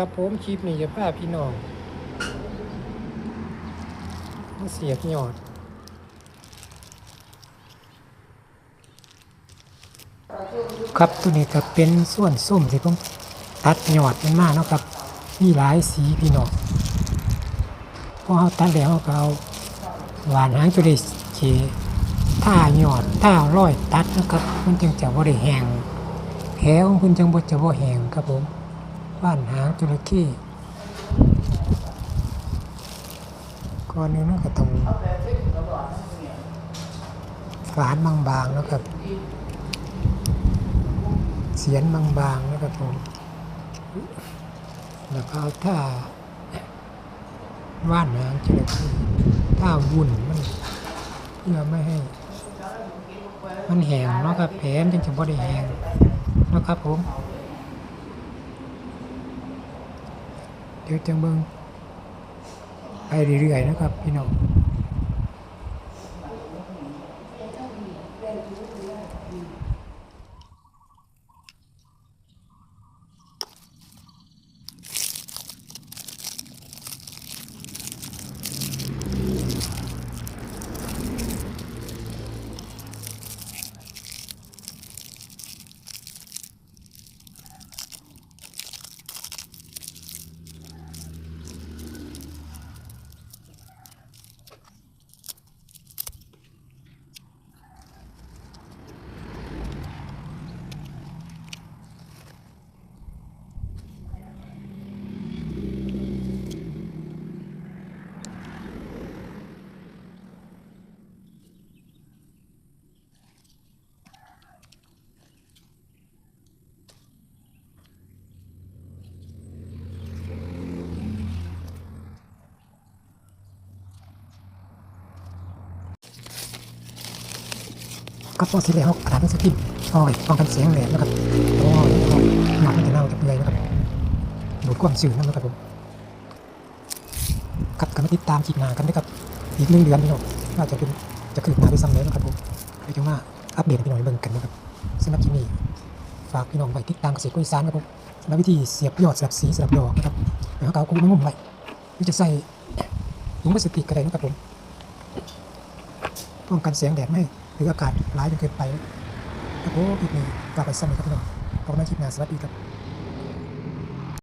ครับผมคลิปนี้จะพาพี่น้องมาเสียบยอด ครับตัวนี้ก็เป็นส่วนส้มที่ผมตัดยอดมันมาเนาะครับมีหลายสีพี่น้องพอเขาตัดแล้วเราเอาหวานหางจุลิเจท่ายอดท่าร้อยตัดนะครับมันจึงจะบ่ได้แห้งแผลของคุณจังบ่จะบ่แห้งครับผม หว่านหางจระเข้ก่อนนึงมันก็ต้องฝานบางๆนะครับ เสียนบางๆนะครับผมแล้วก็เอาท่าว่านหางจระเข้ท่าวุ่นมันเพื่อไม่ให้ มันแห้งเนาะครับแผลมันจึงจะบ่ได้แห้งนะครับผม เดี๋ยวจังเบิงไปเรื่อยๆนะครับ พี่น้อง ก็พอเสร็จแล้วกระดาษหนังสือพิมพ์เอาไว้ป้องกันเสียงแหลมนะครับเพราะว่าหนอนมันจะเน่าจะเปื่อยนะครับดูดความชื้นนั่นนะครับผมครับกันมาติดตามคลิปหน้ากันนะครับอีกหนึ่งเดือนพี่น้องว่าจะเป็นจะคืบหน้าไปซ้ำแล้วนะครับผมเดี๋ยวจะมาอัปเดตให้พี่น้องเบิ่งกันนะครับสำหรับคลิปนี้ฝากพี่น้องไว้ติดตามเกษตรกล้ยสานครับผมสำหรับวิธีเสียบยอดสลับสีสลับดอกนะครับแล้วก็เอากุ้งมางุ่มไว้หรือจะใส่ถุงพลาสติกก็ได้นะครับผมป้องกันเสียงแดดไม่ หรืออากาศร้ายจนเกินไปครับผมคลิปนี้กลับไปซ้ำเลยครับพี่น้องพบกันใหม่คลิปหน้าสวัสดีครับ